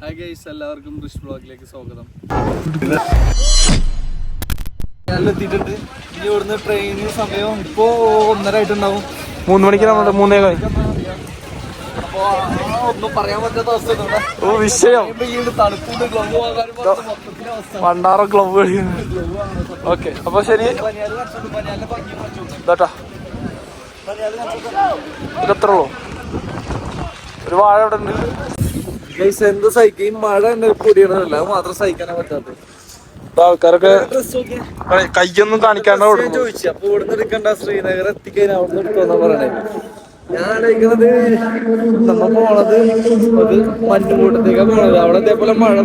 Hi guys എല്ലാവർക്കും ഋഷ് ബ്ലോഗിലേക്ക് സ്വാഗതം. എത്തിയിട്ടുണ്ട് ഇനി ഇവിടുന്ന് ട്രെയിന് സമയം ഇപ്പോ ഒന്നര ആയിട്ടുണ്ടാവും. മൂന്ന് മണിക്ക് നമ്മുടെ മൂന്നേ അപ്പോ ഒന്നും പറയാൻ പറ്റാത്ത അവസ്ഥ ഓ വിഷയം. തണുപ്പുണ്ട് ഗ്ലൗ വാങ്ങാനും പുറത്ത് മൊത്തത്തിലെ അവസ്ഥ. പണ്ടാറ ക്ലബ് കളി. ഓക്കെ അപ്പൊ ശരി. ഇതാട്ടാ. പനിയാൽ ഉള്ളൂ. ഒരു വാഴ ഇവിടെ ഉണ്ട്. എന്ത് സഹിക്കുക ഈ മഴ എന്നെ അത് മാത്രം സഹിക്കാനേ പറ്റാത്തത്. ആൾക്കാരൊക്കെ എടുക്കണ്ട ഞാൻ പോണത് മഴ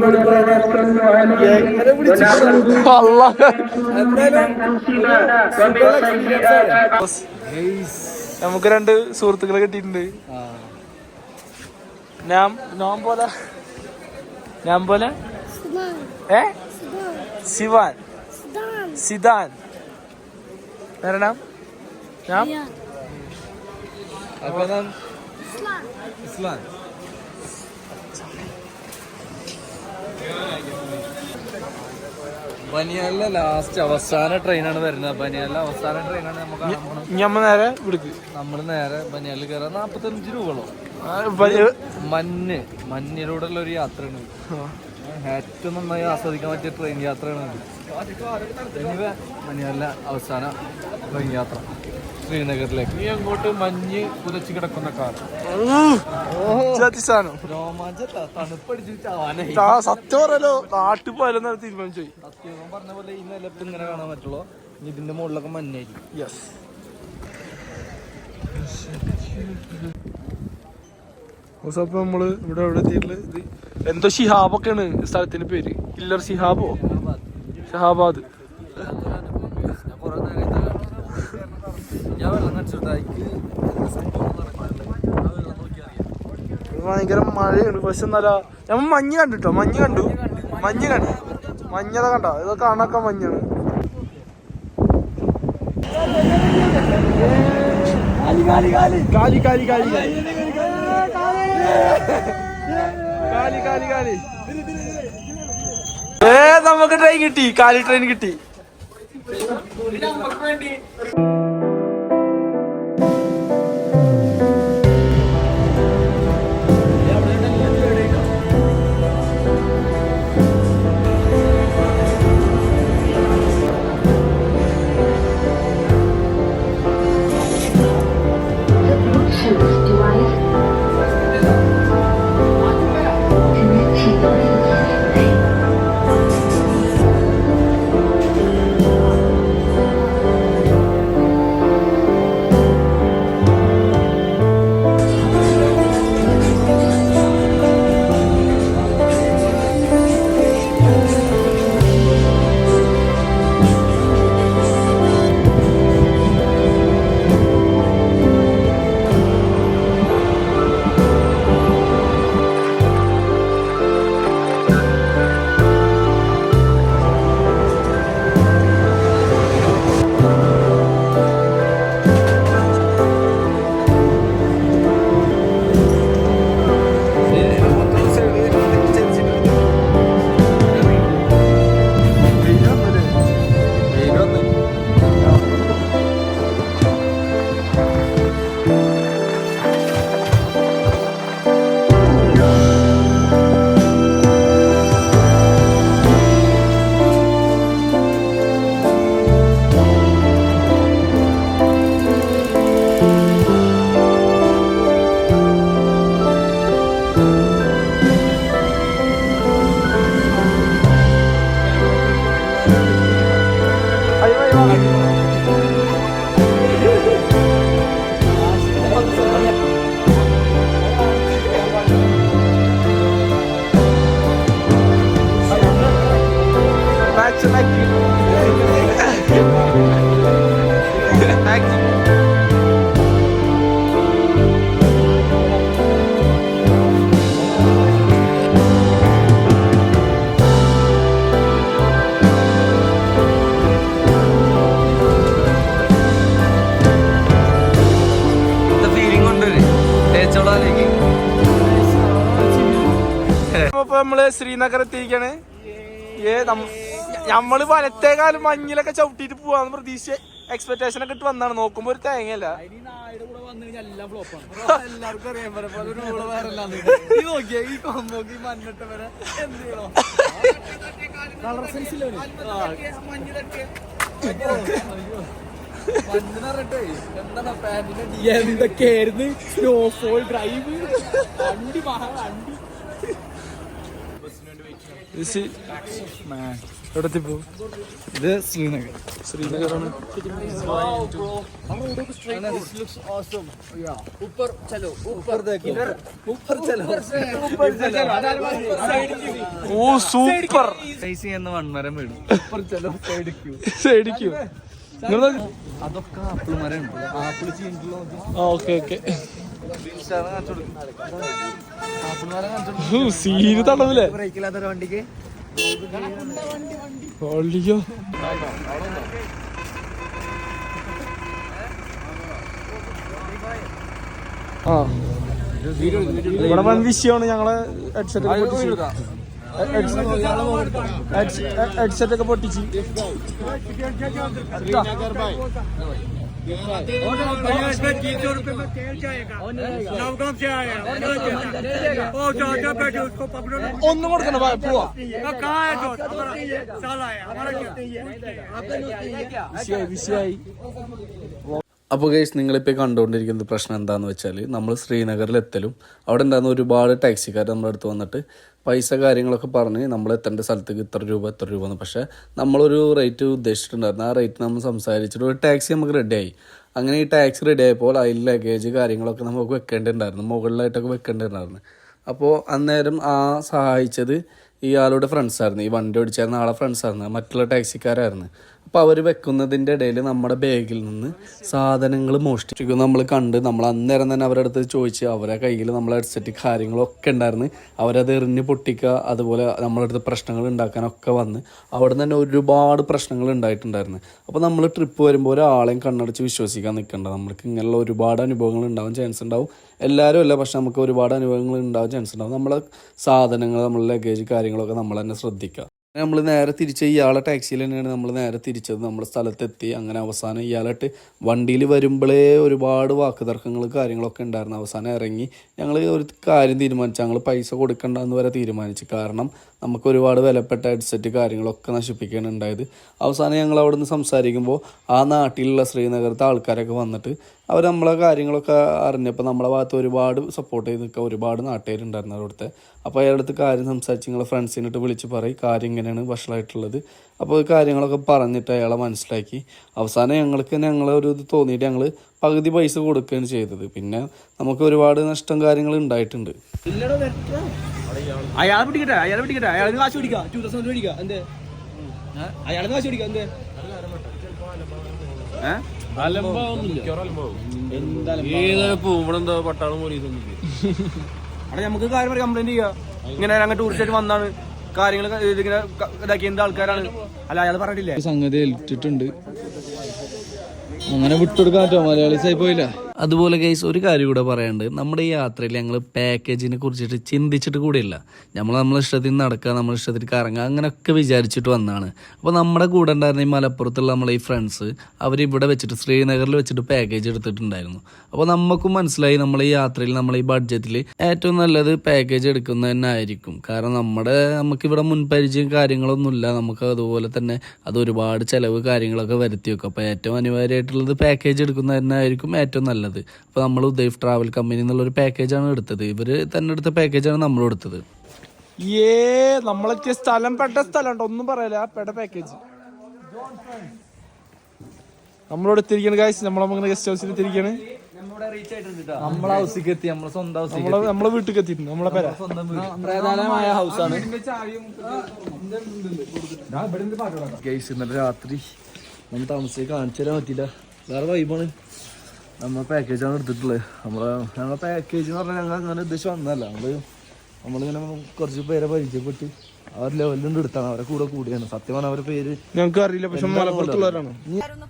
നമുക്ക് രണ്ട് സുഹൃത്തുക്കളെ കിട്ടിയിട്ടുണ്ട്. Nam, nam bola? Nam bola? Sidan. Eh? Sidan. Sivan. Sidan. Sidan. Mera naam? Naam? Riyad. Aapka naam? Islan. Islan. ബനിയാലിലെ ലാസ്റ്റ് അവസാന ട്രെയിനാണ് വരുന്നത്. ബനിയാലിലെ അവസാന ട്രെയിനാണ് നമുക്ക്. ഞമ്മ നേരെ വിടുക്ക് നമ്മൾ നേരെ ബനിയാലിൽ കയറാൻ നാപ്പത്തഞ്ച് രൂപകളോ മഞ്ഞ് മഞ്ഞിലൂടെ മഞ്ഞ്. മഞ്ഞിലൂടെയുള്ള ഒരു യാത്രയാണ്. ഏറ്റവും നന്നായി ആസ്വദിക്കാൻ പറ്റിയ ട്രെയിൻ യാത്രയാണ് ഇത് ഇനി മനിയാലിലെ അവസാന ട്രെയിൻ യാത്ര ശ്രീനഗറിലേക്ക്. നീ അങ്ങോട്ട് മഞ്ഞ് പുതച്ചു കിടക്കുന്ന കാർ സത്യം പറയലോ നാട്ടിൽ പോയാലും തീരുമാനിച്ചു സത്യം പറഞ്ഞ പോലെ ഈ നിലപ്പ് ഇങ്ങനെ കാണാൻ പറ്റുള്ളൂ? ഇനി ഇതിന്റെ മുകളിലൊക്കെ മഞ്ഞായിരിക്കും. യെസ് അപ്പൊ നമ്മൾ ഇവിടെ എവിടെ എത്തിയിട്ടുള്ളത്? ഇത് എന്തോ ഷിഹാബൊക്കെയാണ് സ്ഥലത്തിന്റെ പേര്. കില്ലർ ഷിഹാബോ ഷഹാബാദ് ഭയങ്കര മഴയാണ്. പക്ഷെ എന്നാല ഞമ്മ മഞ്ഞ് കണ്ടിട്ടോ? മഞ്ഞ് കണ്ടു. മഞ്ഞ് കണ്ടു. മഞ്ഞത കണ്ട? ഇതൊക്കെ കാണാക്ക മഞ്ഞാണ്. കാലി കാലി കാലി. കാലി കാലി കാലി. ഏ നമുക്ക് ട്രെയിൻ കിട്ടി. കാലി ട്രെയിൻ കിട്ടി. like you. thank you. അപ്പൊ നമ്മൾ ശ്രീനഗർ എത്തിയിരിക്കാണ് ഏ നമ്മ നമ്മൾ വലത്തേക്കാലും മഞ്ഞിലൊക്കെ ചവിട്ടിട്ട് പോവാന്ന് പ്രതീക്ഷ എക്സ്പെക്ടേഷൻ ഒക്കെ ഇട്ട് വന്നാണ്. നോക്കുമ്പോ ഒരു തേങ്ങയല്ല. എന്തൊക്കെയായിരുന്നു സ്നോഫോൾ ഡ്രൈവ് വണ്ടി വണ്ടി. എവിടത്തെ പോ ഇത് ശ്രീനഗർ. ശ്രീനഗറാണ്. ഓ സൂപ്പർ. എന്ന വൺമരം വീടും സൈഡിക്കൂ. അതൊക്കെ ആപ്പിൾ മരം ആപ്പിൾ ഓക്കെ ഓക്കെ. സീര് തടവില്ലേ ബ്രേക്കില്ലാത്തൊരു വണ്ടിക്ക്. ഒള്ളിയോ ആ. ഇവിടെ വൺ വിഷയമാണ് ഞങ്ങളെ ഹെഡ്സെറ്റ് ഒക്കെ പൊട്ടിച്ച്. പോവാ. വിഷയായി വിഷയായി അപ്പോൾ കേസ് നിങ്ങളിപ്പോൾ കണ്ടുകൊണ്ടിരിക്കുന്ന പ്രശ്നം എന്താണെന്ന് വെച്ചാൽ നമ്മൾ ശ്രീനഗറിൽ എത്തലും അവിടെ എന്താണെന്ന് ഒരുപാട് ടാക്സിക്കാർ നമ്മുടെ അടുത്ത് വന്നിട്ട് പൈസ കാര്യങ്ങളൊക്കെ പറഞ്ഞ് നമ്മൾ എത്തേണ്ട സ്ഥലത്തേക്ക് ഇത്ര രൂപ എത്ര രൂപ എന്ന് പക്ഷേ നമ്മളൊരു റേറ്റ് ഉദ്ദേശിച്ചിട്ടുണ്ടായിരുന്നു. ആ റേറ്റ് നമ്മൾ സംസാരിച്ചിട്ട് ഒരു ടാക്സി നമുക്ക് റെഡിയായി അങ്ങനെ ഈ ടാക്സി റെഡി ആയപ്പോൾ അതിൽ ലഗേജ് കാര്യങ്ങളൊക്കെ നമുക്ക് വെക്കേണ്ടിണ്ടായിരുന്നു. മുകളിലായിട്ടൊക്കെ വെക്കേണ്ടിണ്ടായിരുന്നു. അപ്പോൾ അന്നേരം ആ സഹായിച്ചത് ഇയാളുടെ ഫ്രണ്ട്സ് ആയിരുന്നു. ഈ വണ്ടി ഓടിച്ചായിരുന്ന ആളെ ഫ്രണ്ട്സായിരുന്നു മറ്റുള്ള ടാക്സിക്കാരായിരുന്നു അപ്പോൾ അവർ വെക്കുന്നതിന്റെ ഇടയിൽ നമ്മുടെ ബാഗിൽ നിന്ന് സാധനങ്ങൾ മോഷ്ടിക്കും. നമ്മൾ കണ്ട് നമ്മൾ അന്നേരം തന്നെ അവരുടെ അടുത്ത് ചോദിച്ച് അവരെ കയ്യിൽ നമ്മളെ ഹെഡ്സെറ്റ് കാര്യങ്ങളൊക്കെ ഉണ്ടായിരുന്നു. അവരത് എറിഞ്ഞ് പൊട്ടിക്കുക അതുപോലെ നമ്മളെ അടുത്ത് പ്രശ്നങ്ങൾ ഉണ്ടാക്കാനൊക്കെ വന്ന് അവിടെ തന്നെ ഒരുപാട് പ്രശ്നങ്ങൾ ഉണ്ടായിട്ടുണ്ടായിരുന്നു. അപ്പോൾ നമ്മൾ ട്രിപ്പ് വരുമ്പോൾ ഒരാളെയും കണ്ണടച്ച് വിശ്വസിക്കാൻ നിൽക്കേണ്ട. നമുക്ക് ഇങ്ങനെയുള്ള ഒരുപാട് അനുഭവങ്ങൾ ഉണ്ടാവാൻ ചാൻസ് ഉണ്ടാവും. എല്ലാവരും അല്ല പക്ഷെ നമുക്ക് ഒരുപാട് അനുഭവങ്ങൾ ഉണ്ടാവാൻ ചാൻസ് ഉണ്ടാവും. നമ്മളെ സാധനങ്ങൾ നമ്മളെ ലഗേജ് കാര്യങ്ങളൊക്കെ നമ്മൾ തന്നെ ശ്രദ്ധിക്കുക. നമ്മൾ നേരെ തിരിച്ച് ഇയാളെ ടാക്സിയിൽ തന്നെയാണ് നമ്മൾ നേരെ തിരിച്ചത്. നമ്മുടെ സ്ഥലത്തെത്തി. അങ്ങനെ അവസാനം ഇയാളായിട്ട് വണ്ടിയിൽ വരുമ്പോഴേ ഒരുപാട് വാക്ക് തർക്കങ്ങൾ കാര്യങ്ങളൊക്കെ ഉണ്ടായിരുന്നു. അവസാനം ഇറങ്ങി ഞങ്ങൾ ഒരു കാര്യം തീരുമാനിച്ചു. ഞങ്ങൾ പൈസ കൊടുക്കണ്ട എന്ന് വരെ തീരുമാനിച്ചു. കാരണം നമുക്ക് ഒരുപാട് വിലപ്പെട്ട ഹെഡ്സെറ്റ് കാര്യങ്ങളൊക്കെ നശിപ്പിക്കുകയാണ് ഉണ്ടായത്. അവസാനം ഞങ്ങൾ അവിടെ നിന്ന് സംസാരിക്കുമ്പോൾ ആ നാട്ടിലുള്ള ശ്രീനഗരത്തെ ആൾക്കാരൊക്കെ വന്നിട്ട് അവർ നമ്മളെ കാര്യങ്ങളൊക്കെ അറിഞ്ഞപ്പോൾ നമ്മളെ ഭാഗത്ത് ഒരുപാട് സപ്പോർട്ട് ചെയ്ത് നിൽക്കുക. ഒരുപാട് നാട്ടുകാരുണ്ടായിരുന്നു അവിടുത്തെ അപ്പോൾ അയാളുടെ അടുത്ത് കാര്യം സംസാരിച്ച് നിങ്ങളെ ഫ്രണ്ട്സിനിട്ട് വിളിച്ച് പറയും. കാര്യം ഇങ്ങനെയാണ് വഷളായിട്ടുള്ളത്. അപ്പോൾ ഈ കാര്യങ്ങളൊക്കെ പറഞ്ഞിട്ട് അയാളെ മനസ്സിലാക്കി. അവസാനം ഞങ്ങൾക്ക് ഞങ്ങളെ ഒരു ഇത് തോന്നിയിട്ട് ഞങ്ങൾ പകുതി പൈസ കൊടുക്കുകയാണ് ചെയ്തത്. പിന്നെ നമുക്ക് ഒരുപാട് നഷ്ടം കാര്യങ്ങൾ ഉണ്ടായിട്ടുണ്ട്. അയാളെ പിടിക്കട്ടെ അയാളെ പിടിക്കട്ടെ. അയാളെ കാശ് പിടിക്കാം ടൂ തൗസൻഡ് പിടിക്കാം എന്തേ? അയാളെ കാശ് പിടിക്കാം എന്തേ? അവിടെ നമുക്ക് കാര്യം പറയാം കംപ്ലൈന്റ് ചെയ്യാം. ഇങ്ങനെ അങ്ങ് ടൂറിസ്റ്റ് വന്നാണ്. കാര്യങ്ങൾ ഇതിങ്ങനെ ഇതാക്കി എന്ത് ആൾക്കാരാണ്. അല്ല അയാൾ പറഞ്ഞിട്ടില്ലേ? സംഗതി ഏൽപ്പിച്ചിട്ടുണ്ട്. അങ്ങനെ വിട്ടുകൊടുക്കാൻ മലയാളീസായി പോയില്ല? അതുപോലെ ഗൈസ് ഒരു കാര്യം കൂടെ പറയാണ്ട് നമ്മുടെ ഈ യാത്രയിൽ ഞങ്ങൾ പാക്കേജിനെ കുറിച്ചിട്ട് ചിന്തിച്ചിട്ട് കൂടിയില്ല. നമ്മൾ നമ്മളെ ഇഷ്ടത്തിൽ നടക്കുക നമ്മളെ ഇഷ്ടത്തിൽ കറങ്ങുക അങ്ങനെയൊക്കെ വിചാരിച്ചിട്ട് വന്നതാണ് അപ്പോൾ നമ്മുടെ കൂടെ ഉണ്ടായിരുന്ന ഈ മലപ്പുറത്തുള്ള നമ്മളെ ഈ ഫ്രണ്ട്സ് അവർ ഇവിടെ വെച്ചിട്ട് ശ്രീനഗറിൽ വെച്ചിട്ട് പാക്കേജ് എടുത്തിട്ടുണ്ടായിരുന്നു. അപ്പോൾ നമുക്കും മനസ്സിലായി നമ്മൾ ഈ യാത്രയിൽ നമ്മൾ ഈ ബഡ്ജറ്റിൽ ഏറ്റവും നല്ലത് പാക്കേജ് എടുക്കുന്നത് തന്നെ ആയിരിക്കും കാരണം നമ്മുടെ നമുക്കിവിടെ മുൻപരിചയം കാര്യങ്ങളൊന്നുമില്ല. നമുക്ക് അതുപോലെ തന്നെ അത് ഒരുപാട് ചിലവ് കാര്യങ്ങളൊക്കെ വരുത്തി വെക്കും അപ്പോൾ ഏറ്റവും അനിവാര്യമായിട്ടുള്ളത് പാക്കേജ് എടുക്കുന്നത് തന്നെ ആയിരിക്കും ഏറ്റവും നല്ലത്. അപ്പോൾ നമ്മൾ ഉദയ് ട്രാവൽ കമ്പനി എന്നുള്ളൊരു പാക്കേജാണ് എടുത്തത്. ഇവർ തന്നെ എടുത്ത പാക്കേജാണ് നമ്മൾ എടുത്തത് ഏ നമ്മളെത്തിയ സ്ഥലം പെട്ട സ്ഥലമുണ്ട്. ഒന്നും പറയല പെട പാക്കേജ് നമ്മളോട് എത്തിയിരിക്കണ് കാശ് നമ്മളങ്ങനെ ഗസ്റ്റ് ഹൗസിൽ എത്തിയിരിക്കാണ്. നമ്മളെ ഹൗസിക്ക് എത്തി. നമ്മളെ സ്വന്തം നമ്മളെ നമ്മളെ വീട്ടിൽ എത്തിയിട്ടുണ്ട്. നമ്മളെ പേര. പ്രധാനമായ ഹൗസാണ് ഗൈസ് ഇന്നലെ രാത്രി നമ്മൾ താമസിച്ച് കാണിച്ചു തരാൻ പറ്റില്ല വേറെ വൈബാണ് നമ്മൾ പാക്കേജാണ് എടുത്തിട്ടുള്ളത്. നമ്മൾ ഞങ്ങളെ പാക്കേജ് എന്ന് പറഞ്ഞാൽ ഞങ്ങൾ അങ്ങനെ ഉദ്ദേശം വന്നതല്ല. നമ്മൾ നമ്മളിങ്ങനെ കുറച്ച് പേരെ പരിചയപ്പെട്ട് ആ ഒരു ലെവലിൽ എടുത്താണ്. അവരെ കൂടെ കൂടിയാണ്. സത്യമാണ് അവരുടെ പേര് ഞങ്ങൾക്ക് അറിയില്ല. പക്ഷെ മലപ്പുറത്തുള്ളവരാണ്.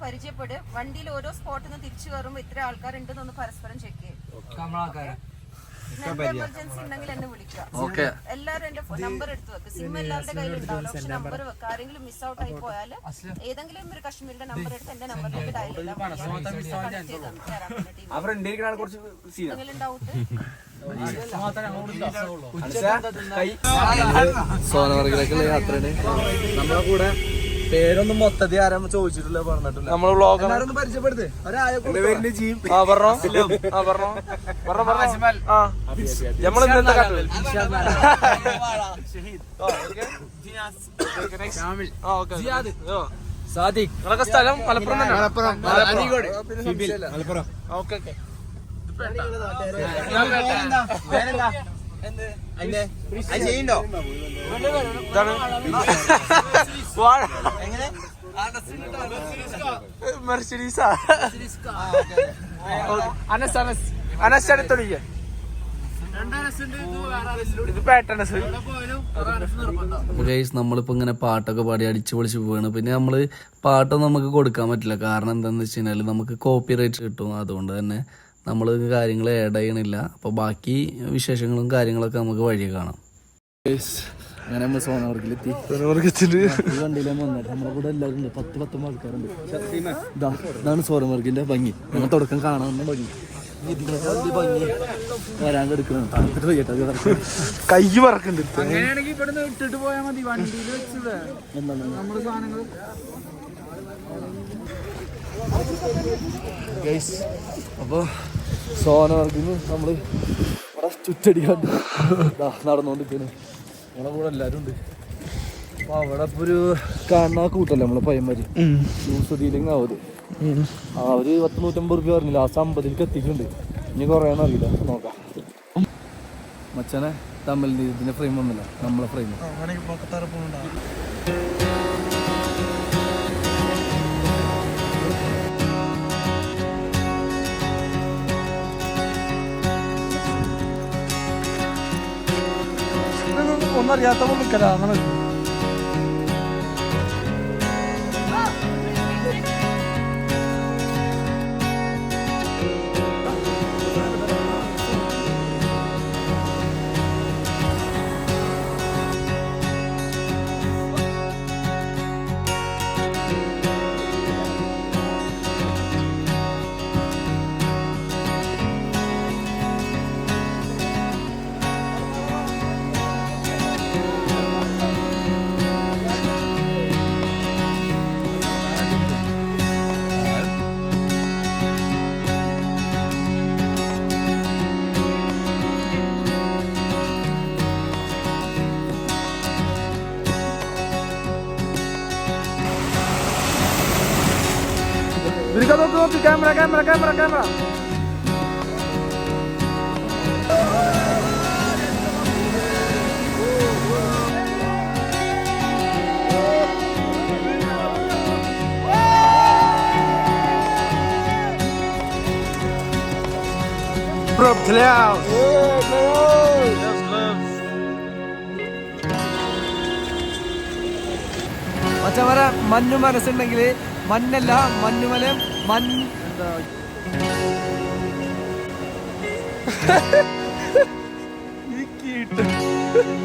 പരിചയപ്പെട്. വണ്ടിയിൽ ഓരോ സ്പോട്ടിൽ നിന്ന് തിരിച്ചു കയറുമ്പോൾ ഇത്ര ആൾക്കാരുണ്ടെന്ന് പരസ്പരം ചെക്ക് ചെയ്യും. എമർജൻസി ഉണ്ടെങ്കിൽ എന്നെ വിളിക്കുക. ഓക്കെ. എല്ലാരും എന്റെ നമ്പർ എടുത്ത് വെക്കുക സിം എല്ലാവരുടെ കയ്യിൽ ഉണ്ടാവില്ല പക്ഷെ നമ്പർ വെക്കുക ആരെങ്കിലും മിസ് ഔട്ട് ആയി പോയാൽ ഏതെങ്കിലും ഒരു കശ്മീരിന്റെ നമ്പർ എടുത്ത് എന്റെ നമ്പറിലേക്ക് ഡയൽ ചെയ്താൽ ഡൗട്ട് സോനവർഗിലേക്കുള്ള യാത്രയാണ്. നമ്മളെ കൂടെ പേരൊന്നും മൊത്തത്തിൽ ആരും ചോദിച്ചിട്ടില്ല പറഞ്ഞിട്ടില്ല. നമ്മൾ വ്ളോഗ് എല്ലാരും പരിചയപ്പെടുത്തേ. പറഞ്ഞോ. പറഞ്ഞോ. ആ നമ്മൾ ഇന്നത്തെ കണ്ടു ആ ഓക്കെ എങ്ങനെ? മെർസിഡീസാ. അനസ് അനസ്. ഗൈസ് നമ്മളിപ്പോ ഇങ്ങനെ പാട്ടൊക്കെ പാടി അടിച്ചു പൊളിച്ച് പോവാണ്. പിന്നെ നമ്മൾ പാട്ടൊന്നും നമുക്ക് കൊടുക്കാൻ പറ്റില്ല. കാരണം എന്താന്ന് വെച്ച് കഴിഞ്ഞാൽ നമുക്ക് കോപ്പി റൈറ്റ് കിട്ടും. അതുകൊണ്ട് തന്നെ നമ്മൾ കാര്യങ്ങൾ ആഡ് ചെയ്യണില്ല. അപ്പോൾ ബാക്കി വിശേഷങ്ങളും കാര്യങ്ങളൊക്കെ നമുക്ക് വഴി കാണാം. അങ്ങനെ നമ്മൾ സോനവർഗിലെത്തി ഈ വണ്ടിയിലെ വന്നിട്ട് നമ്മുടെ കൂടെ എല്ലാവരും ഉണ്ട്. പത്ത് പത്തൊമ്പത് ആൾക്കാരുണ്ട്. ഇതാണ് സോനവർഗിന്റെ ഭംഗി. നമ്മൾ തുടക്കം കാണാവുന്ന ഭംഗി. വരാൻ എടുക്കണം കൈ പറക്കുന്നുണ്ട് അങ്ങനെയാണെങ്കിൽ ഇവിടുന്ന് ഇട്ടിട്ട് പോയാൽ മതി. വണ്ടിയിൽ വെച്ചത് എന്താണ്? നമ്മൾ സാധനങ്ങൾ ഗൈസ് അപ്പോൾ സോനവർഗിന് നമ്മൾ ഇവിടെ ചുറ്റടിക്കാണ്ട് നടന്നുകൊണ്ടിരിക്കുന്നു നമ്മളെ കൂടെ എല്ലാവരും ഉണ്ട്. അപ്പോൾ അവിടെ ഇപ്പോൾ ഒരു കാണുന്ന കൂട്ടല്ല നമ്മളെ പയ്യന്മാര്? യൂസതിയിലേക്ക് ആവത് ആ ഒരു പത്ത് നൂറ്റമ്പത് റുപ്യ പറഞ്ഞില്ല? ലാസ്റ്റ് അമ്പതിലേക്ക് എത്തിക്കുന്നുണ്ട് ഇനി കുറയാന്ന് അറിയില്ല. നോക്കാം. മച്ചനെ തമ്മിൽ ഇതിന്റെ ഫ്രെയിം ഒന്നുമില്ല. നമ്മളെ frame onlar ya tamam. ഒന്നറിയാത്ത നിൽക്കല അങ്ങനെ നോക്ക് നോക്ക് ക്യാമറ ക്യാമറ ക്യാമറ ക്യാമറ മച്ചവര മഞ്ഞു മനസ്സുണ്ടെങ്കിൽ മഞ്ഞല്ല മഞ്ഞുമല മഞ്ഞ് എന്താ?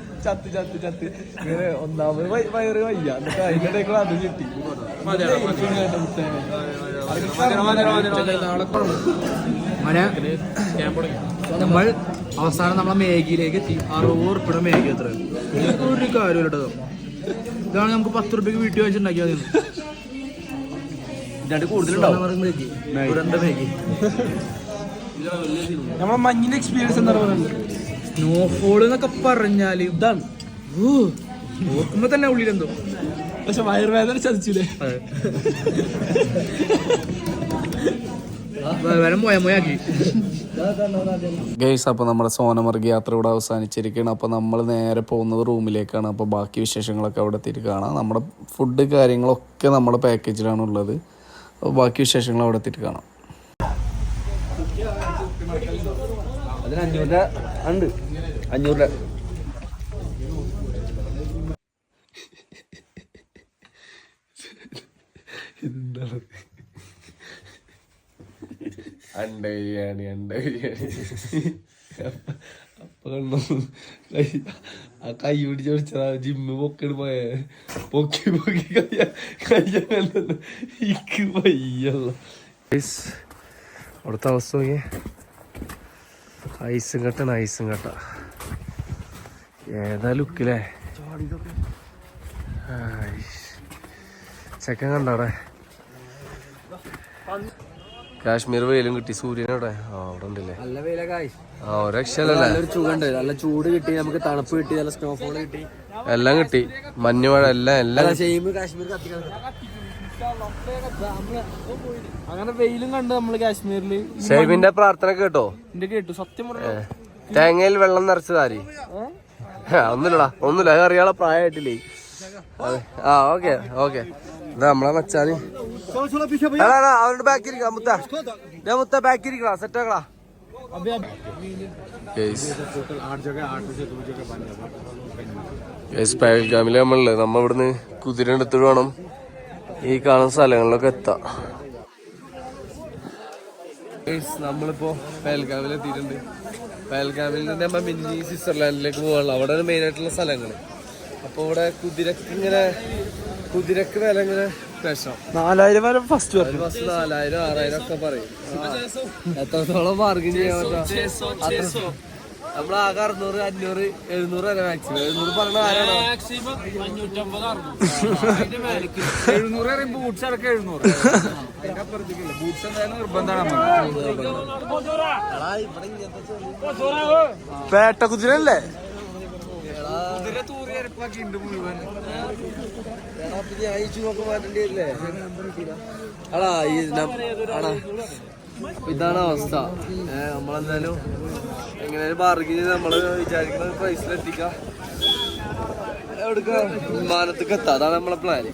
ചത്ത് ചത്ത് ചത്ത്. ഇങ്ങനെ ഒന്നാമത് വയ- വയറ് വയ്യ. എന്നിട്ട് അതിന്റെ ഇടയ്ക്കുള്ള അത് കിട്ടി നമ്മൾ അവസാനം നമ്മളെ മേഘിയിലേക്ക് എത്തി. അറുപത് ഉറുപ്പിയുടെ മേഘി എത്ര? ഒരു കാര്യമില്ല ഇതാണ് നമുക്ക് പത്ത് റുപ്യക്ക് വീട്ടിൽ വെച്ചിട്ടുണ്ടാക്കിയാൽ മതി കൂടുതലുണ്ടാവും. നമ്മളെ മഞ്ഞിന്റെ എക്സ്പീരിയൻസ് എന്താണ് പറയുന്നത് സ്നോഫോൾ എന്നൊക്കെ പറഞ്ഞാൽ ഇതാണ്. നോക്കുമ്പോ തന്നെ ഉള്ളിലെന്തോ. പക്ഷെ വയറുവേദന ചതിച്ചില്ലേ? ഗൈസ് അപ്പോൾ നമ്മുടെ സോനമർഗ് യാത്ര ഇവിടെ അവസാനിച്ചിരിക്കുകയാണ്. അപ്പോൾ നമ്മൾ നേരെ പോകുന്നത് റൂമിലേക്കാണ്. അപ്പോൾ ബാക്കി വിശേഷങ്ങളൊക്കെ അവിടെ എത്തിയിട്ട് കാണാം. നമ്മുടെ ഫുഡ് കാര്യങ്ങളൊക്കെ നമ്മുടെ പാക്കേജിലാണ് ഉള്ളത്. അപ്പോൾ ബാക്കി വിശേഷങ്ങൾ അവിടെ എത്തിയിട്ട് കാണാം. അതിന് അഞ്ഞൂറിന്റെ ഉണ്ട്. അഞ്ഞൂറിന്റെ. അണ്ട ബിരിയാണി അണ്ട ബിരിയാണി അപ്പൊ കണ്ടു കൈ ആ കൈ പിടിച്ച് പിടിച്ചതാ ജിമ്മ് പൊക്കിട്ട് പോയ. പൊക്കി പൊക്കി കയ്യ കയ്യല്ല ഇക്ക് വയ്യല്ല. അവിടുത്തെ അവസ്ഥ നോക്കിയേ. ഐസും കെട്ടാണ് ഐസും കെട്ട ഏതാ ലുക്കില്ലേ ചെക്കൻ കണ്ടവിടെ കാശ്മീർ വെയിലും കിട്ടി സൂര്യനവിടെ അവിടെ. ഉണ്ടല്ലേ? നല്ല വെയിലൊക്കെ ആ ഒരു രക്ഷയല്ലേ നല്ലൊരു ചൂടുണ്ട്. നല്ല ചൂട് കിട്ടി നമുക്ക് തണുപ്പ് കിട്ടി നല്ല സ്നോഫോൾ കിട്ടി. എല്ലാം കിട്ടി. മഞ്ഞുമഴ എല്ലാം എല്ലാം കാശ്മീർ അങ്ങനെ വെയിലും കണ്ട് നമ്മൾ കാശ്മീരിൽ ഷൈബിന്റെ പ്രാർത്ഥന കേട്ടോ. എന്റെ കേട്ടു സത്യം പറഞ്ഞു. തേങ്ങയിൽ വെള്ളം നിറച്ചതാരി ഒന്നുമില്ലടാ ഒന്നുമില്ല അത് അറിയാളെ പ്രായമായിട്ടില്ലേ. ആ ഓക്കെ ഓക്കെ. നമ്മളെ മച്ചാന്. അവരുടെ ബാക്കി ഇരിക്കാം മുത്ത. ഞാൻ മുത്ത ബാക്കി ഇരിക്കടാ സെറ്റ് ആക്കടാ. പഹൽഗാമിൽ നമ്മളില്ലേ നമ്മ ഇവിടുന്ന് കുതിര എടുത്തിട്ട് വേണം ഈ കാണുന്ന സ്ഥലങ്ങളിലൊക്കെ എത്താം. നമ്മളിപ്പോ പഹൽഗാമിൽ എത്തിയിട്ടുണ്ട്. പഹൽഗാമിൽ നിന്ന് നമ്മൾ മിനി സ്വിറ്റ്സർലാൻഡിലേക്ക് പോകാനുള്ള അവിടെ മെയിൻ ആയിട്ടുള്ള സ്ഥലങ്ങൾ അപ്പൊ ഇവിടെ കുതിരക്ക് ഇങ്ങനെ കുതിരക്ക് വില ഇങ്ങനെ വിഷം. നാലായിരം വരെ ഫസ്റ്റ് ഫസ്റ്റ് നാലായിരം ആറായിരം ഒക്കെ പറയും. എത്രത്തോളം മാർഗം ചെയ്യാൻ പറ്റാ? നമ്മളാകെ അറുന്നൂറ് അഞ്ഞൂറ് എഴുന്നൂറ് വരെ മാക്സിമം എഴുന്നൂറ് പറഞ്ഞ ആരാണോ എഴുന്നൂറ് ബൂട്ട്സ് അടക്കം എഴുന്നൂറ്. ബൂട്ട്സ് എന്തായാലും നിർബന്ധമാണ്. പേട്ട കുതിരല്ലേ? കുതിര തൂറി അരപ്പാക്കിണ്ട് മുഴുവൻ. ഒക്കെ മാറ്റേണ്ടി വരില്ലേ? ആടാ ഈ നം- ഇതാണ് അവസ്ഥ. നമ്മളെന്തായാലും എങ്ങനെയാലും ബാർഗിൻ ചെയ്ത് നമ്മൾ വിചാരിക്കുന്ന പ്രൈസിൽ എത്തിക്കാം. വിമാനത്തേക്ക് എത്താം. അതാണ് നമ്മളെ പ്ലാന്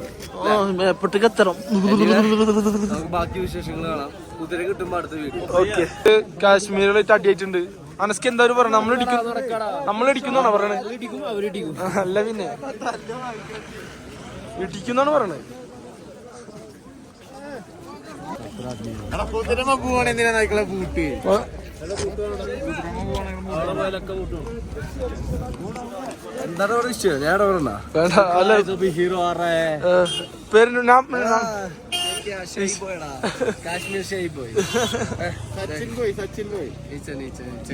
എപ്പോഴത്തേക്ക് എത്തണം. ബാക്കി വിശേഷങ്ങൾ കാണാം. കുതിര കിട്ടുമ്പോ അടുത്ത വീട്ടിൽ ഓക്കെ. കാശ്മീരിലായിട്ട് അടിയായിട്ടുണ്ട് അനസ്ക്ക് എന്താ പറയണ? നമ്മളിടിക്കും നമ്മളിടിക്കുന്നാണ് നമ്മൾ പറയണേ? അല്ല പിന്നെ. ഇടിക്കുന്നാണ് പറയണേ. പേര്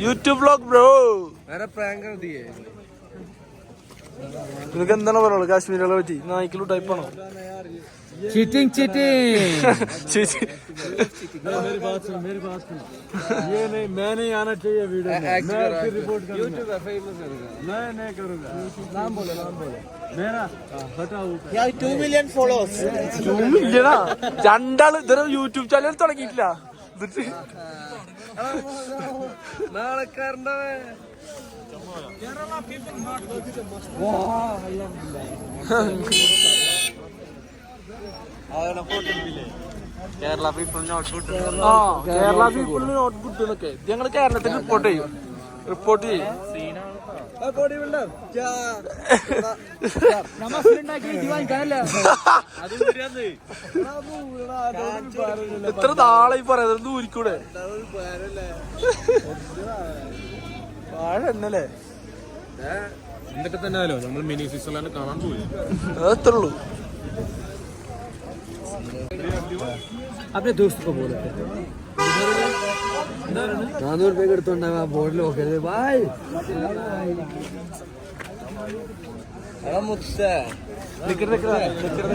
യൂട്യൂബ് ബ്ലോഗ് ബ്രോ. വേറെ പ്രാങ്ക് എന്താണ് അവിടെ വിഷയം ഞാൻ ഇവിടെ പറഞ്ഞ വേണ്ട അല്ല ഹീറോ ഏ, പേര് ഞാൻ ഞാൻ- കാശ്മീർ ഷെയ് പോയി സച്ചിൻ പോയി സച്ചിൻ പോയി Nietzsche Nietzsche Nietzsche YouTube blog bro വേറെ പ്രാങ്ക് എഴുതിയേ നിനക്ക് എന്താണ് പറയുള്ളത് കാശ്മീരികളെ പറ്റി നായ്ക്കലു ടൈപ്പാണോ ചീറ്റിംഗ് ചീറ്റിംഗ് ചേച്ചി यूट्यूबर फेमस है ടൂ മില്യണാ രണ്ടാള് ഇതുവരെ യൂട്യൂബ് ചാനൽ തുടങ്ങിയിട്ടില്ല കേരള പീപ്പിൾ നോട്ട് ഗുഡ് ആ കേരള പീപ്പിൾ നോട്ട് ഗുഡ് എന്നൊക്കെ. ഞങ്ങൾ കേരളത്തിൽ റിപ്പോർട്ട് ചെയ്യും. റിപ്പോർട്ട് ചെയ്യും. ഇത്ര നാളായി പറയുന്നത് ദൂരിക്കൂടെ വാഴ എന്നല്ലേ എന്തൊക്കെ തന്നെയാലോ നമ്മൾ മിനി സ്വിറ്റ്സർലാൻഡ് കാണാൻ പോയി അതത്രേ ഉള്ളൂ अपने दोस्त को बोला നാനൂറ് രൂപ എടുത്തോണ്ടാ ബോർഡിൽ നോക്കരുത് ബായ് എടാ മുത്ത നിക്കറ് നിക്കറ്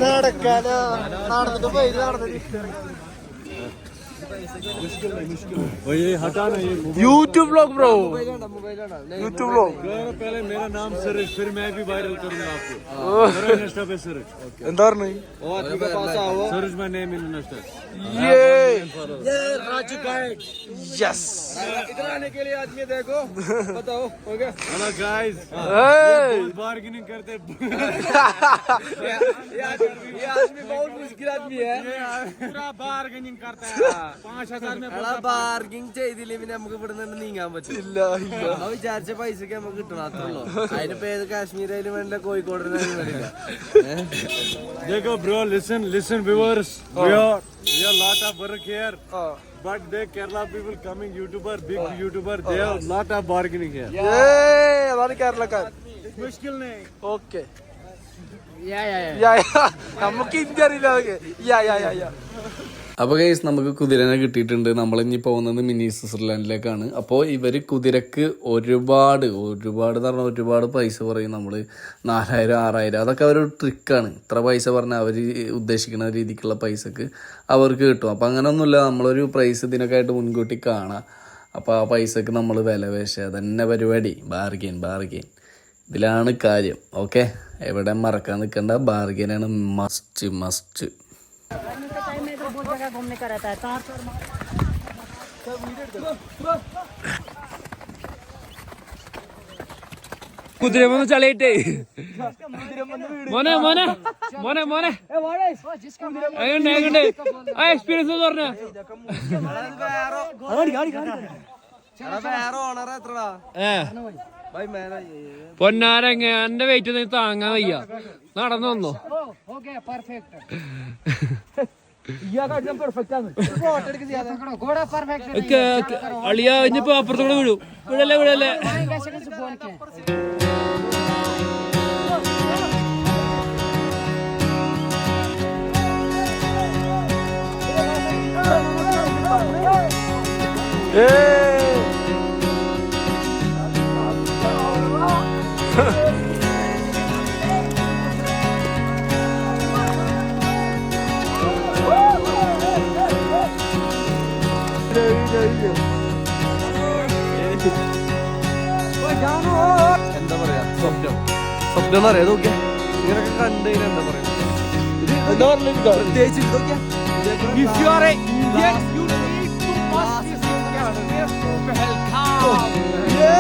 നടക്കാനോ നടന്നിട്ട് പോയി നടന്നിട്ട് और यूट्यूब लोग ब्रो यूट्यूब लोग पहले मेरा नाम सरज फिर मैं भी वायरल करूँगा आपको। इंस्टा पे सरज। इंदौर नहीं। और मैं नेम इन इंस्टा ये। ये राजू गाइड यस इधर आने के लिए आदमी देखो। बताओ हो गया? हेलो गाइस बार्गेनिंग करते ये आदमी बहुत मुश्किल आदमी है। पूरा बार्गेनिंग करता है। ബാർഗിങ് ചെയ്തില്ലേ പിന്നെ നമുക്ക് ഇവിടെ നിന്ന് നീങ്ങാൻ പറ്റില്ല ഇല്ല ഇല്ല നമ്മൾ വിചാരിച്ച പൈസക്ക് നമുക്ക് കിട്ടണം അത്രേ ഉള്ളൂ അതിനിപ്പോ ഏത് കാശ്മീരായാലും വേണ്ട കോഴിക്കോടിനായാലും വേണ്ടില്ല देखो bro listen listen viewers we are we are lot of work here but they kerala people coming youtuber big youtuber they have lot of bargaining here ഏയ്, അതാണ് കേരളക്കാർ मुश्किल नहीं ഓക്കെ നമുക്ക് ഇന്ത്യ അറിയില്ല അതൊക്കെ യാ യാ യാ യാ അപ്പോൾ ഗൈസ് നമുക്ക് കുതിരനെ കിട്ടിയിട്ടുണ്ട്. നമ്മളിനി പോകുന്നത് മിനി സ്വിറ്റ്സർലാൻഡിലേക്കാണ്. അപ്പോൾ ഇവർ കുതിരക്ക് ഒരുപാട് ഒരുപാട് എന്ന് പറഞ്ഞാൽ ഒരുപാട് പൈസ പറയും നമ്മൾ നാലായിരം ആറായിരം അതൊക്കെ അവർ ട്രിക്കാണ് ഇത്ര പൈസ പറഞ്ഞാൽ അവർ ഉദ്ദേശിക്കുന്ന രീതിക്കുള്ള പൈസക്ക് അവർക്ക് കിട്ടും. അപ്പോൾ അങ്ങനെയൊന്നുമില്ല നമ്മളൊരു പ്രൈസ് ഇതിനൊക്കെ ആയിട്ട് മുൻകൂട്ടി കാണാം. അപ്പോൾ ആ പൈസക്ക് നമ്മൾ വില പേശുക. അതന്നെ പരിപാടി. ബാർഗെയിൻ ബാർഗെയിൻ ഇതിലാണ് കാര്യം. ഓക്കെ എവിടെ മറക്കാൻ നിൽക്കേണ്ട ബാർഗെയിനാണ് മസ്റ്റ് മസ്റ്റ് കുതിര വന്ന് ചളിയിട്ടേ മോനെ മോനെ മോനെ മോനെ എങ്ങണ്ട് എങ്ങണ്ട് ആ എക്സ്പീരിയൻസ് എന്ന് പറഞ്ഞ ഏ പൊന്നാരങ്ങ എന്റെ വെയിറ്റ് താങ്ങാൻ വയ്യ. നടന്നു വന്നോ ക- ക- അളിയ ഇനിയിപ്പോ അപ്പുറത്തോടെ വിടും വിടല്ലേ വിടല്ലേ എന്താ സ്വപ്നം. സ്വപ്നം എന്ന് പറയാം നോക്കിയാ ഇങ്ങനൊക്കെ കണ്ടു കഴിഞ്ഞാൽ എന്താ പറയാ എന്താ പറഞ്ഞിട്ടുണ്ടോ പ്രത്യേകിച്ച് ഇതൊക്കെ If you are an Indian, you need to must visit Kashmir to Pahalgam.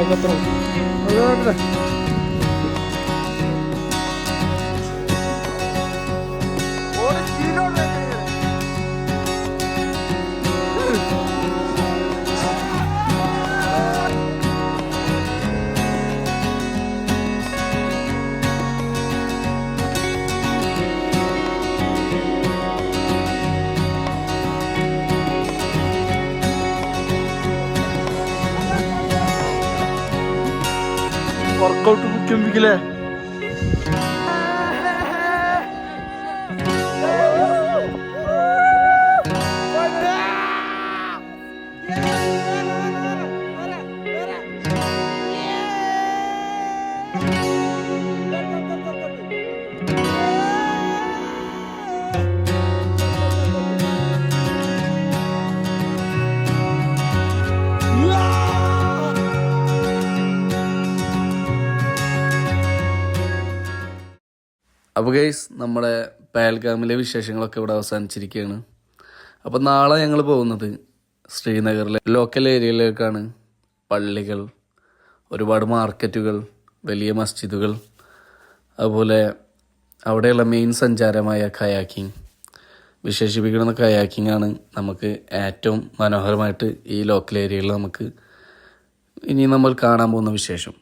Workout Sevgiyle. അപ്പോൾ ഗൈസ് നമ്മുടെ പാൽഗാമിലെ വിശേഷങ്ങളൊക്കെ ഇവിടെ അവസാനിച്ചിരിക്കുകയാണ്. അപ്പോൾ നാളെ ഞങ്ങൾ പോകുന്നത് ശ്രീനഗറിലെ ലോക്കൽ ഏരിയയിലേക്കാണ് പള്ളികൾ ഒരുപാട് മാർക്കറ്റുകൾ വലിയ മസ്ജിദുകൾ അതുപോലെ അവിടെയുള്ള മെയിൻ സഞ്ചാരമായ കയാക്കിംഗ് വിശേഷിപ്പിക്കുന്ന കയാക്കിംഗ് ആണ് നമുക്ക് ഏറ്റവും മനോഹരമായിട്ട് ഈ ലോക്കൽ ഏരിയയിൽ നമുക്ക് ഇനി നമ്മൾ കാണാൻ പോകുന്ന വിശേഷം.